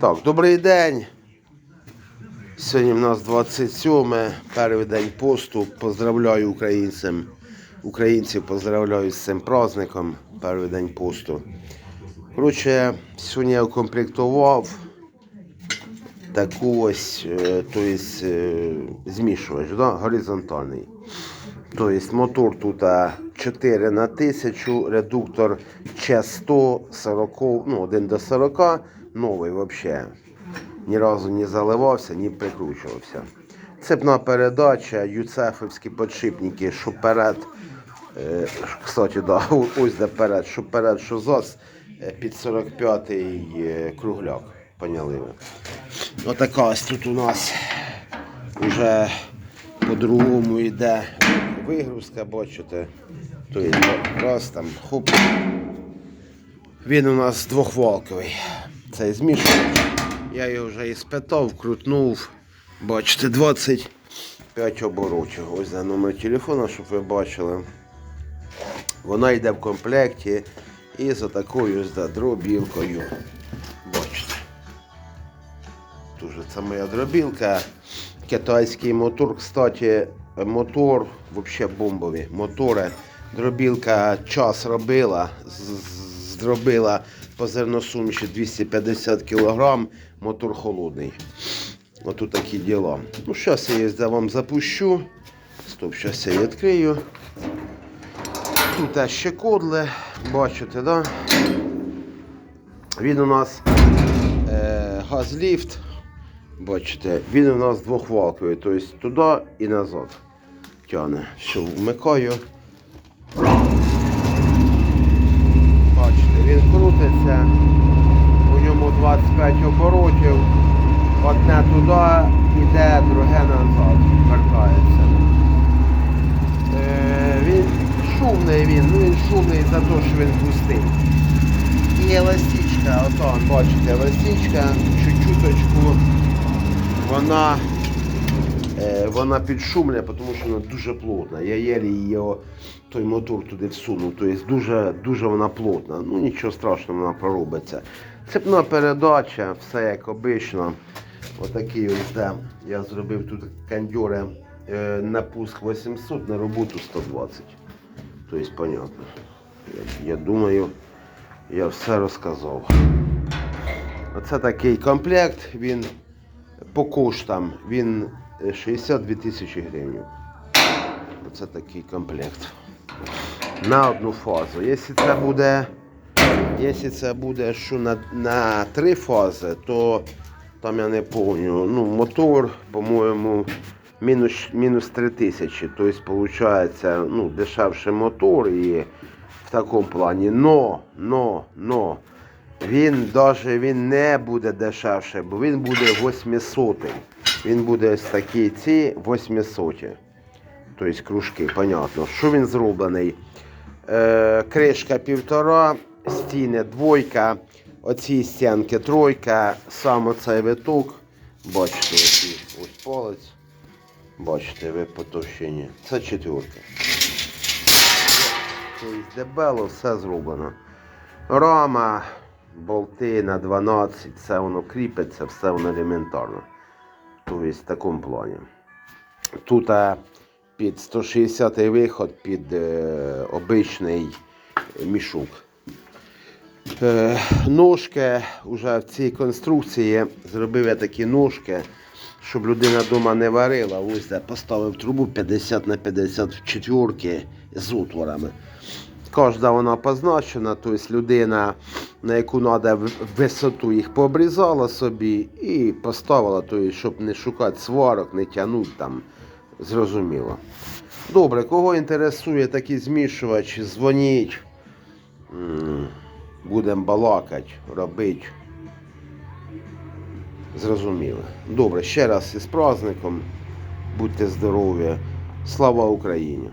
Так, добрий день. Сьогодні в нас 27 перший день посту. Поздравляю українцям. Українців поздравляю з цим праздником. Перший день посту. Коротше, сьогодні я укомплектував таку ось, е, то есть, е, змішувач, да? горизонтальний. Тобто мотор тут 4 на 1000, редуктор Ч100, 40, ну, 1 до 40, новий взагалі. Ні разу не заливався, ні прикручувався. Цепна передача, юцефівські подшипники, що перед, е, кстати, да, ось де перед, що перед, що зас, е, під 45-й е, кругляк. Поняли ви. Отака ось тут у нас вже по-другому йде вигрузка, бачите. Тобто раз там хоп. Він у нас двохвалковий. Цей змішувач. Я його вже і спитав, крутнув. Бачите, 25 оборотів. Ось за номер телефона, щоб ви бачили. Вона йде в комплекті і за такою да, дробілкою. Бачите. Дуже це моя дробілка. Китайський мотор, кстати, мотор взагалі бомбові. Мотори. Дробілка час робила, з- з- зробила по зерносуміші 250 кг, мотор холодний. Отут такі діла. Ну, зараз я її вам запущу. Стоп, зараз я її відкрию. Тут ще кодли, бачите, да? Він у нас е, газліфт. Бачите, він у нас двохвалковий, тобто туди і назад тягне. Все, вмикаю. Він крутиться. У ньому 25 оборотів. Одне туди іде, друге назад. Вертається. Е, він шумний він, ну він шумний за те, що він пустий. І еластичка, ото, бачите, еластичка, чуть-чуточку вона, вона підшумлює, тому що вона дуже плотна. Я єлі її той мотор туди всунув. Тобто дуже, дуже вона плотна. Ну нічого страшного, вона проробиться. Цепна передача, все як обично. Отакий ось де. Я зробив тут кондьори е, на пуск 800, на роботу 120. Тобто, понятно. Я, думаю, я все розказав. Оце такий комплект, він по коштам він е, 62 тисячі гривень. Оце такий комплект. На одну фазу. Якщо це буде, якщо це буде що на, на три фази, то там я не пам'ятаю, ну, мотор, по-моєму, мінус, мінус 3 тисячі. Тобто, виходить, ну, дешевший мотор і в такому плані. Но, но, но. Він даже він не буде дешевше, бо він буде 800. Він буде ось такі ці 800. Тобто кружки, понятно. Що він зроблений? Е, кришка півтора, стіни двойка, оці стінки тройка, сам оцей виток. Бачите, ось, ось палець. Бачите, ви потовщені. Це четверка. Тобто дебело все зроблено. Рама, болти на 12, все воно кріпиться, все воно елементарно. Тобто в такому плані. Тут е, під 160 виход під е, обичний мішок. Е, ножки вже в цій конструкції зробив я такі ножки, щоб людина вдома не варила. Ось де поставив трубу 50 на 54 з отворами. Кожна вона позначена, тобто людина, на яку треба висоту їх пообрізала собі і поставила, тобто, щоб не шукати сварок, не тягнути там. Зрозуміло. Добре, кого інтересує такий змішувач, дзвоніть. Будемо балакати, робити. Зрозуміло. Добре, ще раз із праздником. Будьте здорові. Слава Україні!